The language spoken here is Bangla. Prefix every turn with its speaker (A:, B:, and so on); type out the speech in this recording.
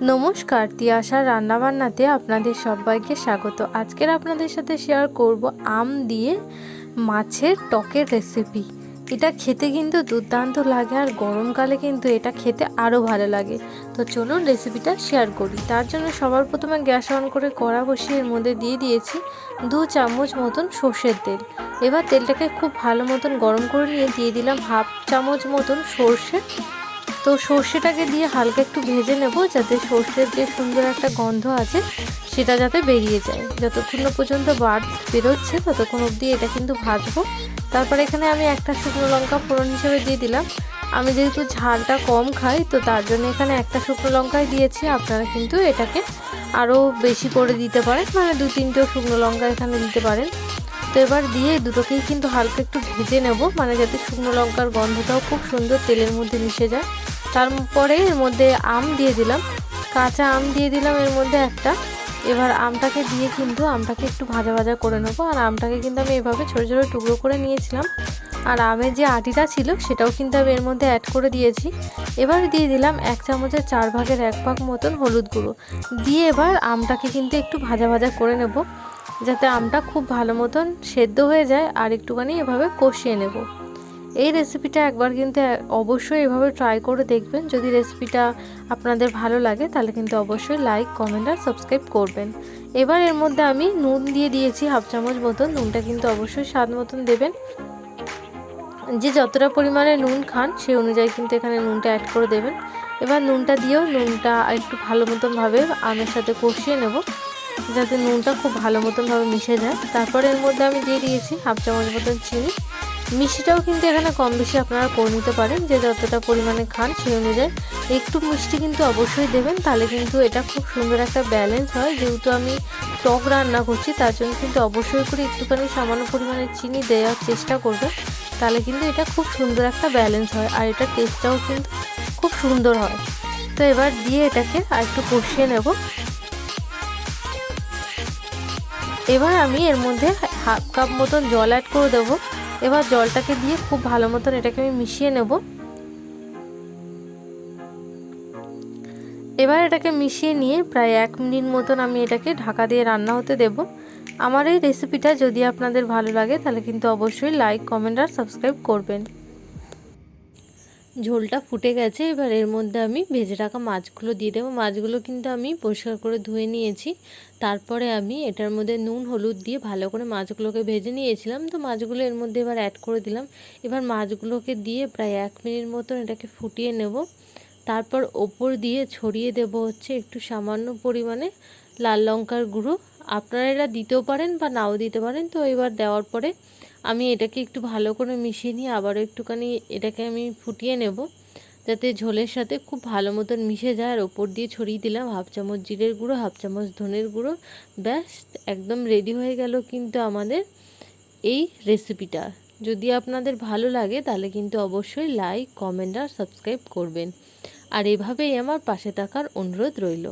A: নমস্কার, তিয়াশার রান্নাবান্নাতে আপনাদের সবাইকে স্বাগত। আজকের আপনাদের সাথে শেয়ার করব আম দিয়ে মাছের টকের রেসিপি এটা খেতে কিন্তু দুর্দান্ত লাগে আর গরমকালে কিন্তু এটা খেতে আরও ভালো লাগে। তো চলুন রেসিপিটা শেয়ার করি। তার জন্য সবার প্রথমে গ্যাস অন করে কড়া বসিয়ে এর মধ্যে দিয়ে দিয়েছি দু চামচ মতন সর্ষের তেল। এবার তেলটাকে খুব ভালো মতন গরম করে নিয়ে দিয়ে দিলাম হাফ চামচ মতন সর্ষে তো সর্ষেটাকে দিয়ে হালকা একটু ভেজে নেব, যাতে সর্ষের যে সুন্দর একটা গন্ধ আছে, সেটা যাতে বেরিয়ে যায়। যতক্ষণ না পর্যন্ত বাদ বেরোচ্ছে, ততক্ষণ অবধি এটা কিন্তু ভাজবো। তারপর এখানে আমি একটা শুকনো লঙ্কা ফোড়ন হিসেবে দিয়ে দিলাম। আমি যেহেতু ঝালটা কম খাই, তো তার জন্য এখানে একটা শুকনো লঙ্কাই দিয়েছি। আপনারা কিন্তু এটাকে আরও বেশি করে দিতে পারেন মানে দু তিনটেও শুকনো লঙ্কা এখানে দিতে পারেন। তো এবার দিয়ে দুটোকেই কিন্তু হালকা একটু ভেজে নেব মানে যাতে শুকনো লঙ্কার গন্ধটাও খুব সুন্দর তেলের মধ্যে মিশে যায়। তারপরে এর মধ্যে আম দিয়ে দিলাম। কাঁচা আম দিয়ে দিলাম এর মধ্যে একটা। এবার আমটাকে দিয়ে কিন্তু আমটাকে একটু ভাজা ভাজা করে নেব। আর আমটাকে কিন্তু আমি এভাবে ছোটো ছোটো টুকরো করে নিয়েছিলাম। আর আমের যে আটিটা ছিল, সেটাও কিন্তু আমি এর মধ্যে অ্যাড করে দিয়েছি। এবার দিয়ে দিলাম এক চামচের চার ভাগের এক ভাগ মতন হলুদ গুঁড়ো। দিয়ে এবার আমটাকে কিন্তু একটু ভাজা ভাজা করে নেব। যাতে আমটা খুব ভালো মতন সেদ্ধ হয়ে যায় আর একটুখানি এভাবে কষিয়ে নেব। এই রেসিপিটা একবার কিন্তু অবশ্যই এভাবে ট্রাই করে দেখবেন। যদি রেসিপিটা আপনাদের ভালো লাগে, তাহলে কিন্তু অবশ্যই লাইক কমেন্ট আর সাবস্ক্রাইব করবেন। এবার এর মধ্যে আমি নুন দিয়ে দিয়েছি, হাফ চামচ মতন। নুনটা কিন্তু অবশ্যই স্বাদ মতন দেবেন। যে যতটা পরিমাণে নুন খান সেই অনুযায়ী কিন্তু এখানে নুনটা অ্যাড করে দেবেন। এবার নুনটা দিয়েও নুনটা একটু ভালো মতনভাবে আমের সাথে কষিয়ে নেব, যাতে নুনটা খুব ভালো মতনভাবে মিশে যায়। তারপর এর মধ্যে আমি দিয়ে দিয়েছি হাফ চামচ মতন চিনি। মিষ্টিটাও কিন্তু এখানে কম বেশি আপনারা করে নিতে পারেন, যে যতটা পরিমাণে খান সেই অনুযায়ী। একটু মিষ্টি কিন্তু অবশ্যই দেবেন, তাহলে কিন্তু এটা খুব সুন্দর একটা ব্যালেন্স হয়। যেহেতু আমি টক রান্না করছি, তার জন্য কিন্তু অবশ্যই করে একটুখানি সামান্য পরিমাণে চিনি দেওয়ার চেষ্টা করবে তাহলে কিন্তু এটা খুব সুন্দর একটা ব্যালেন্স হয় আর এটা টেস্টটাও কিন্তু খুব সুন্দর হয়। তো এবার দিয়ে এটাকে আর একটু কষিয়ে নেব। এবার আমি এর মধ্যে হাফ কাপ মতন জল অ্যাড করে দেবো। এবার জলটাকে দিয়ে খুব ভালো মতন এটাকে আমি মিশিয়ে নেব। এবার এটাকে মিশিয়ে নিয়ে প্রায় এক মিনিট মতন আমি এটাকে ঢাকা দিয়ে রান্না হতে দেব। আমার এই রেসিপিটা যদি আপনাদের ভালো লাগে, তাহলে কিন্তু অবশ্যই লাইক কমেন্ট আর সাবস্ক্রাইব করবেন। ঝোলটা ফুটে গেছে, এবার এর মধ্যে আমি ভেজে রাখা মাছগুলো দিয়ে দেবো। মাছগুলো কিন্তু আমি পরিষ্কার করে ধুয়ে নিয়েছি। তারপরে আমি এটার মধ্যে নুন, হলুদ দিয়ে ভালো করে মাছগুলোকে ভেজে নিয়েছিলাম। তো মাছগুলো এর মধ্যে এবার অ্যাড করে দিলাম। এবার মাছগুলোকে দিয়ে প্রায় এক মিনিট মতন এটাকে ফুটিয়ে নেব। তারপর ওপর দিয়ে ছড়িয়ে দেব হচ্ছে একটু সামান্য পরিমাণে লাল লঙ্কার গুঁড়ো। আপনারা এটা দিতেও পারেন বা নাও দিতে পারেন। তো এবার দেওয়ার পরে আমি এটাকে একটু ভালো করে মিশিয়ে নিয়ে আবারও একটুখানি এটাকে আমি ফুটিয়ে নেব। যাতে ঝোলের সাথে খুব ভালো মতন মিশে যায়। আর ওপর দিয়ে ছড়িয়ে দিলাম হাফ চামচ জিরের গুঁড়ো, হাফ চামচ ধনের গুঁড়ো। ব্যাস, একদম রেডি হয়ে গেল কিন্তু আমাদের এই রেসিপিটা যদি আপনাদের ভালো লাগে তাহলে কিন্তু অবশ্যই লাইক কমেন্ট আর সাবস্ক্রাইব করবেন। আর এভাবেই আমার পাশে থাকার অনুরোধ রইল।